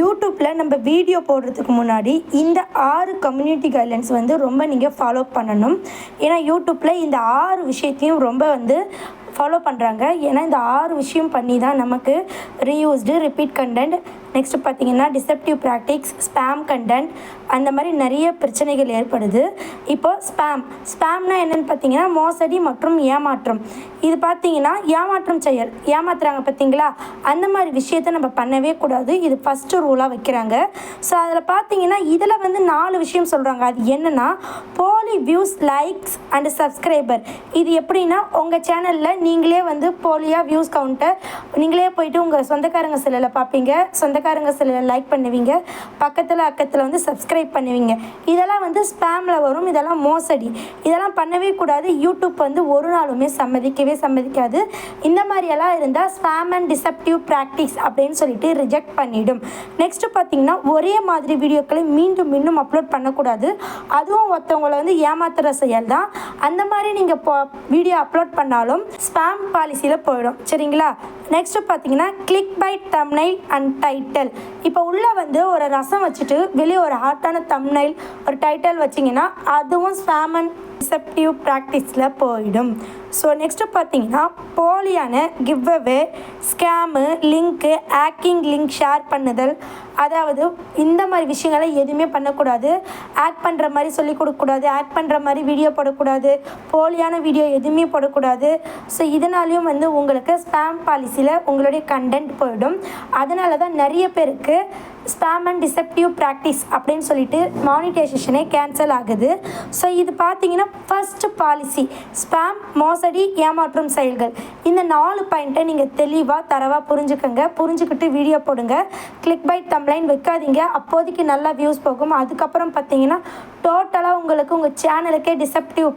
யூடியூப்பில் நம்ம வீடியோ போடுறதுக்கு முன்னாடி இந்த ஆறு கம்யூனிட்டி கைட்லைன்ஸ் வந்து ரொம்ப நீங்கள் ஃபாலோ பண்ணணும். ஏன்னா யூடியூப்பில் இந்த ஆறு விஷயத்தையும் ரொம்ப வந்து ஃபாலோ பண்ணுறாங்க ஏன்னா இந்த ஆறு விஷயம் பண்ணி தான் நமக்கு ரீயூஸ்டு ரிப்பீட் கண்டென்ட் நெக்ஸ்ட் பார்த்தீங்கன்னா டிசெப்டிவ் ப்ராக்டிக்ஸ் ஸ்பேம் கண்டென்ட் அந்த மாதிரி நிறைய பிரச்சனைகள் ஏற்படுது. இப்போ ஸ்பேம் ஸ்பேம்னா என்னென்னு பார்த்தீங்கன்னா மோசடி மற்றும் ஏமாற்றம். இது பார்த்தீங்கன்னா ஏமாற்றம் செயல். ஏமாத்துறாங்க பார்த்தீங்களா அந்த மாதிரி விஷயத்தை நம்ம பண்ணவே கூடாது. இது ஃபஸ்ட்டு ரூலாக வைக்கிறாங்க. ஸோ அதில் பார்த்தீங்கன்னா இதில் வந்து நாலு விஷயம் சொல்கிறாங்க அது என்னென்னா போலி வியூஸ் லைக்ஸ் அண்ட் சப்ஸ்கிரைபர் இது எப்படின்னா உங்கள் சேனலில் நீங்களே வந்து போலியாக வியூஸ் கவுண்ட்டை நீங்களே போயிட்டு உங்கள் சொந்தக்காரங்க சிலையில் பார்ப்பீங்க சொந்தக்காரங்க சிலையில் லைக் பண்ணுவீங்க. பக்கத்தில் அக்கத்தில் வந்து சப்ஸ்கிரைப் பண்ணுவீங்க. இதெல்லாம் வந்து ஸ்பேமில் வரும். இதெல்லாம் மோசடி. இதெல்லாம் பண்ணவே கூடாது. யூடியூப் வந்து ஒரு நாளுமே சம்மதிக்கவே சம்மதிக்காது. இந்த மாதிரியெல்லாம் இருந்தால் ஸ்பேம் அண்ட் டிசப்டிவ் ப்ராக்டிஸ் அப்படின்னு சொல்லிட்டு ரிஜெக்ட் பண்ணிடும். நெக்ஸ்ட்டு பார்த்தீங்கன்னா ஒரே மாதிரி வீடியோக்களை மீண்டும் மீண்டும் அப்லோட் பண்ணக்கூடாது. அதுவும் ஒருத்தவங்களை வந்து ஏமாத்துகிற செயல் தான். அந்த மாதிரி நீங்கள் வீடியோ அப்லோட் பண்ணாலும் ஸ்பேம் பாலிசியில் போயிடும். சரிங்களா? நெக்ஸ்ட்டு பார்த்தீங்கன்னா click by thumbnail and title இப்போ உள்ளே வந்து ஒரு ரசம் வச்சுட்டு வெளியே ஒரு ஹாட்டான தம்னைல் ஒரு டைட்டில் வச்சிங்கன்னா அதுவும் ஸ்பேம் அண்ட் டிசப்டிவ் ப்ராக்டிஸில் போயிடும். ஸோ நெக்ஸ்ட்டு பார்த்தீங்கன்னா போலியான giveaway scam link hacking link share பண்ணுதல். அதாவது இந்த மாதிரி விஷயங்களை எதுவுமே பண்ணக்கூடாது. ஆக்ட் பண்ணுற மாதிரி சொல்லிக் கொடுக்கக்கூடாது. ஆக்ட் பண்ணுற மாதிரி வீடியோ போடக்கூடாது. போலியான வீடியோ எதுவுமே போடக்கூடாது. ஸோ இதனாலையும் வந்து உங்களுக்கு ஸ்பேம் பாலிசியில் உங்களுடைய கண்டென்ட் போயிடும். அதனால தான் நிறைய பேருக்கு ஸ்பேம் அண்ட் டிசெப்டிவ் ப்ராக்டிஸ் அப்படின்னு சொல்லிட்டு மானிட்டைசேஷனே கேன்சல் ஆகுது. ஸோ இது பார்த்தீங்கன்னா ஃபஸ்ட்டு பாலிசி ஸ்பேம் மோசடி ஏமாற்றும் செயல்கள். இந்த நாலு பாயிண்ட்டை நீங்கள் தெளிவாக தரவாக புரிஞ்சுக்கோங்க. புரிஞ்சுக்கிட்டு வீடியோ போடுங்க. கிளிக் பை தம்லைன் வைக்காதீங்க. அப்போதைக்கு நல்லா வியூஸ் போகும். அதுக்கப்புறம் பார்த்தீங்கன்னா டோட்டலாக உங்களுக்கு உங்கள் சேனலுக்கே டிசெப்டிவ்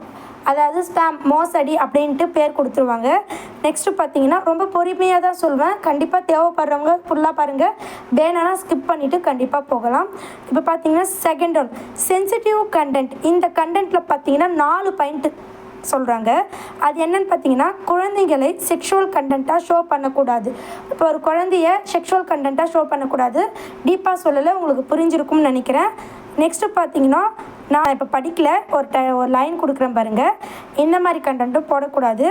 அதாவது ஸ்பேம் மோசடி அப்படின்ட்டு பேர் கொடுத்துருவாங்க. நெக்ஸ்ட்டு பார்த்தீங்கன்னா ரொம்ப பொறுமையாக தான் சொல்வேன். கண்டிப்பாக தேவைப்படுறவங்க ஃபுல்லாக பாருங்கள் வேணும்னா ஸ்கிப் பண்ணிவிட்டு கண்டிப்பாக போகலாம். இப்போ பார்த்தீங்கன்னா செகண்ட் ஒன் சென்சிட்டிவ் கண்டென்ட் இந்த கண்டென்ட்டில் பார்த்தீங்கன்னா நாலு பாயிண்ட்டு சொல்கிறாங்க அது என்னன்னு பார்த்தீங்கன்னா குழந்தைங்களை செக்ஷுவல் கண்டென்ட்டாக ஷோ பண்ணக்கூடாது. இப்போ ஒரு குழந்தைய செக்ஷுவல் கண்டென்ட்டாக ஷோ பண்ணக்கூடாது. டீப்பாக சொல்லலை உங்களுக்கு புரிஞ்சிருக்கும்னு நினைக்கிறேன். நெக்ஸ்ட்டு பார்த்தீங்கன்னா நான் இப்போ படிக்கல ஒரு ட ஒரு லைன் கொடுக்குறேன் பாருங்கள் இந்த மாதிரி கண்டென்ட்டும் போடக்கூடாது.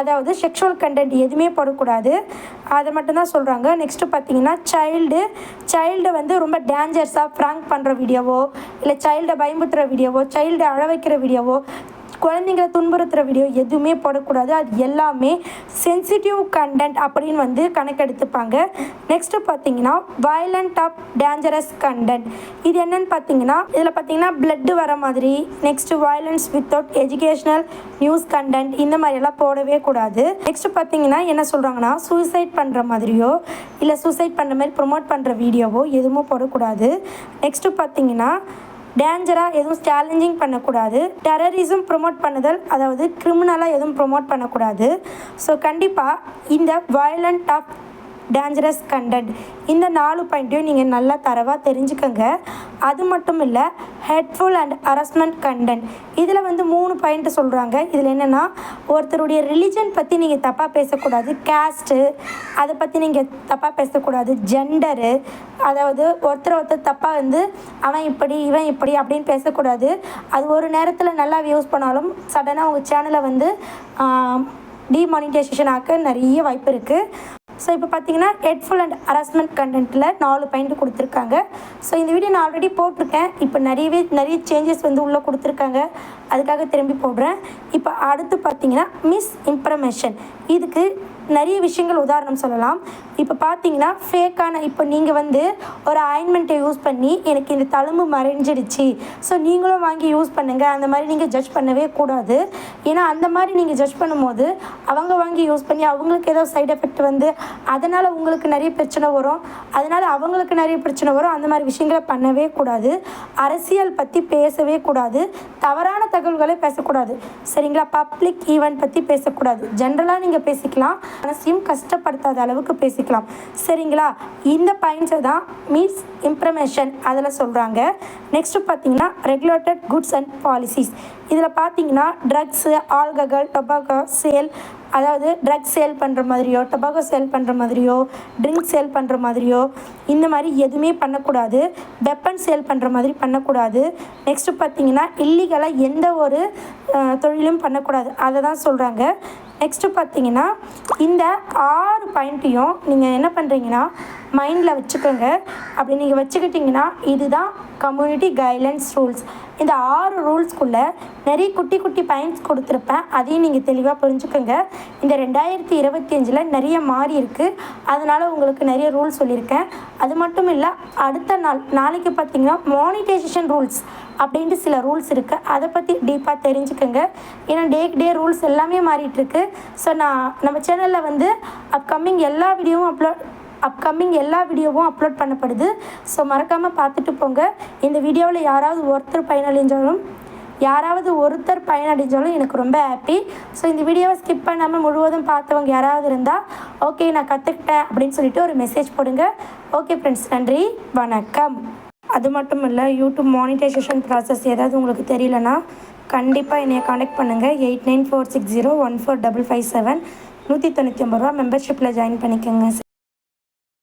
அதாவது செக்ஷுவல் கண்டென்ட் எதுவுமே போடக்கூடாது. அதை மட்டும்தான் சொல்கிறாங்க நெக்ஸ்ட்டு பார்த்தீங்கன்னா சைல்டு சைல்டு வந்து ரொம்ப டேஞ்சர்ஸாக ஃப்ராங்க் பண்ணுற வீடியோவோ இல்லை சைல்டை பயமுத்துற வீடியோவோ சைல்டை அழ வைக்கிற வீடியோவோ குழந்தைங்களை துன்புறுத்துகிற வீடியோ எதுவுமே போடக்கூடாது. அது எல்லாமே சென்சிட்டிவ் கண்டென்ட் அப்படின்னு வந்து கணக்கெடுத்துப்பாங்க. நெக்ஸ்ட்டு பார்த்தீங்கன்னா வயலண்ட் ஆஃப் டேஞ்சரஸ் கண்டென்ட் இது என்னன்னு பார்த்தீங்கன்னா இதில் பார்த்தீங்கன்னா பிளட்டு வர மாதிரி next violence without educational news content இந்த மாதிரியெல்லாம் போடவே கூடாது. நெக்ஸ்ட்டு பார்த்தீங்கன்னா என்ன சொல்கிறாங்கன்னா சூசைட் பண்ணுற மாதிரியோ இல்லை சூசைட் பண்ணுற மாதிரி ப்ரொமோட் பண்ணுற வீடியோவோ எதுவுமே போடக்கூடாது. நெக்ஸ்ட்டு பார்த்தீங்கன்னா டேஞ்சராக எதுவும் சேலஞ்சிங் பண்ணக்கூடாது. டெரரிசம் ப்ரொமோட் பண்ணுதல் அதாவது கிரிமினலாக எதுவும் ப்ரொமோட் பண்ணக்கூடாது. ஸோ கண்டிப்பாக இந்த வயலண்ட் ஆஃப் டேஞ்சரஸ் கண்டென்ட் இந்த நாலு பாயிண்ட்டையும் நீங்கள் நல்லா தரவாக தெரிஞ்சுக்கோங்க. அது மட்டும் இல்லை ஹெட்ஃபுல் அண்ட் அரஸ்மெண்ட் கண்டென்ட் இதில் வந்து மூணு பாயிண்ட் சொல்கிறாங்க இதில் என்னென்னா ஒருத்தருடைய ரிலிஜன் பற்றி நீங்கள் தப்பாக பேசக்கூடாது. கேஸ்ட்டு அதை பற்றி நீங்கள் தப்பாக பேசக்கூடாது. ஜெண்டரு அதாவது ஒருத்தர் ஒருத்தர் தப்பாக வந்து அவன் இப்படி இவன் இப்படி அப்படின்னு பேசக்கூடாது. அது ஒரு நேரத்தில் நல்லா வியூஸ் பண்ணாலும் சடனாக உங்கள் சேனலை வந்து டிமானிட்டைசேஷன் ஆக்க நிறைய வாய்ப்பு இருக்குது ஸோ இப்போ பார்த்தீங்கன்னா ஹெட்ஃபுல் அண்ட் ஹராஸ்மெண்ட் கண்டென்ட்டில் நாலு பாயிண்ட் கொடுத்துருக்காங்க. ஸோ இந்த வீடியோ நான் ஆல்ரெடி போட்டிருக்கேன். இப்போ நிறையவே நிறைய சேஞ்சஸ் வந்து உள்ளே கொடுத்துருக்காங்க. அதுக்காக திரும்பி போடுறேன். இப்போ அடுத்து பார்த்தீங்கன்னா மிஸ் இம்ப்ரமேஷன் இதுக்கு நிறைய விஷயங்கள் உதாரணம் சொல்லலாம். இப்போ பார்த்தீங்கன்னா ஃபேக்கான இப்போ நீங்கள் வந்து ஒரு அயின்மெண்ட்டை யூஸ் பண்ணி எனக்கு இந்த தழும்பு மறைஞ்சிடுச்சு. ஸோ நீங்களும் வாங்கி யூஸ் பண்ணுங்கள் அந்த மாதிரி நீங்கள் ஜட்ஜ் பண்ணவே கூடாது. ஏன்னா அந்த மாதிரி நீங்கள் ஜட்ஜ் பண்ணும்போது அவங்க வாங்கி யூஸ் பண்ணி அவங்களுக்கு ஏதோ சைட் எஃபெக்ட் வந்து அதனால் உங்களுக்கு நிறைய பிரச்சனை வரும். அதனால் அவங்களுக்கு நிறைய பிரச்சனை வரும். அந்த மாதிரி விஷயங்களை பண்ணவே கூடாது. அரசியல் பற்றி பேசவே கூடாது. தவறான தகவல்களை பேசக்கூடாது. சரிங்களா? பப்ளிக் ஈவெண்ட் பற்றி பேசக்கூடாது. ஜென்ரலாக நீங்கள் பேசிக்கலாம். மனசையும் கஷ்டப்படுத்தாத அளவுக்கு பேசிக்கலாம். எடுத்துக்கலாம் சரிங்களா? இந்த பாயிண்ட்ஸை தான் மீன்ஸ் இம்ப்ரமேஷன் அதில் சொல்கிறாங்க நெக்ஸ்ட்டு பார்த்தீங்கன்னா ரெகுலேட்டட் குட்ஸ் அண்ட் பாலிசிஸ் இதில் பார்த்தீங்கன்னா ட்ரக்ஸு ஆல்கஹால் டொபாக்கோ சேல் அதாவது ட்ரக்ஸ் சேல் பண்ணுற மாதிரியோ டொபாக்கோ சேல் பண்ணுற மாதிரியோ ட்ரிங்க் சேல் பண்ணுற மாதிரியோ இந்த மாதிரி எதுவுமே பண்ணக்கூடாது. வெப்பன் சேல் பண்ணுற மாதிரி பண்ணக்கூடாது. நெக்ஸ்ட்டு பார்த்தீங்கன்னா இல்லீகலாக எந்த ஒரு தொழிலும் பண்ணக்கூடாது. அதை தான் சொல்கிறாங்க நெக்ஸ்ட்டு பார்த்தீங்கன்னா இந்த ஆறு பாயிண்ட்டையும் நீங்கள் என்ன பண்ணுறீங்கன்னா மைண்டில் வச்சுக்கோங்க. அப்படி நீங்கள் வச்சுக்கிட்டிங்கன்னா இதுதான் கம்யூனிட்டி கைட்லைன்ஸ் ரூல்ஸ் இந்த ஆறு ரூல்ஸ்குள்ளே நிறைய குட்டி குட்டி பாயிண்ட்ஸ் கொடுத்துருப்பேன். அதையும் நீங்கள் தெளிவாக புரிஞ்சுக்கோங்க. இந்த ரெண்டாயிரத்தி இருபத்தி அஞ்சில் நிறைய மாறி இருக்குது அதனால் உங்களுக்கு நிறைய ரூல்ஸ் சொல்லியிருக்கேன். அது மட்டும் இல்லை அடுத்த நாள் நாளைக்கு பார்த்தீங்கன்னா மானிட்டைசேஷன் ரூல்ஸ் அப்படின்ட்டு சில ரூல்ஸ் இருக்குது அதை பற்றி டீப்பாக தெரிஞ்சுக்கோங்க. ஏன்னா டே டே ரூல்ஸ் எல்லாமே மாறிட்டுருக்கு ஸோ நான் நம்ம சேனலில் வந்து அப்கமிங் எல்லா வீடியோவும் அப்லோட் அப்கமிங் எல்லா வீடியோவும் அப்லோட் பண்ணப்படுது. ஸோ மறக்காமல் பார்த்துட்டு போங்க. இந்த வீடியோவில் யாராவது ஒருத்தர் பயனடைஞ்சாலும் யாராவது ஒருத்தர் பயனடைஞ்சாலும் எனக்கு ரொம்ப ஹாப்பி ஸோ இந்த வீடியோவை ஸ்கிப் பண்ணாமல் முழுவதும் பார்த்தவங்க யாராவது இருந்தால் ஓகே நான் கற்றுக்கிட்டேன் அப்படின்னு சொல்லிட்டு ஒரு மெசேஜ் போடுங்க. ஓகே ஃப்ரெண்ட்ஸ் நன்றி வணக்கம். அது மட்டும் இல்லை யூடியூப் மானிட்டைசேஷன் ப்ராசஸ் ஏதாவது உங்களுக்கு தெரியலனா கண்டிப்பாக என்னையை காண்டாக்ட் பண்ணுங்கள் eight nine four six zero one four double five seven நூற்றி தொண்ணூற்றி ஒம்பது ரூபா மெம்பர்ஷிப்பில் ஜாயின் பண்ணிக்கோங்க.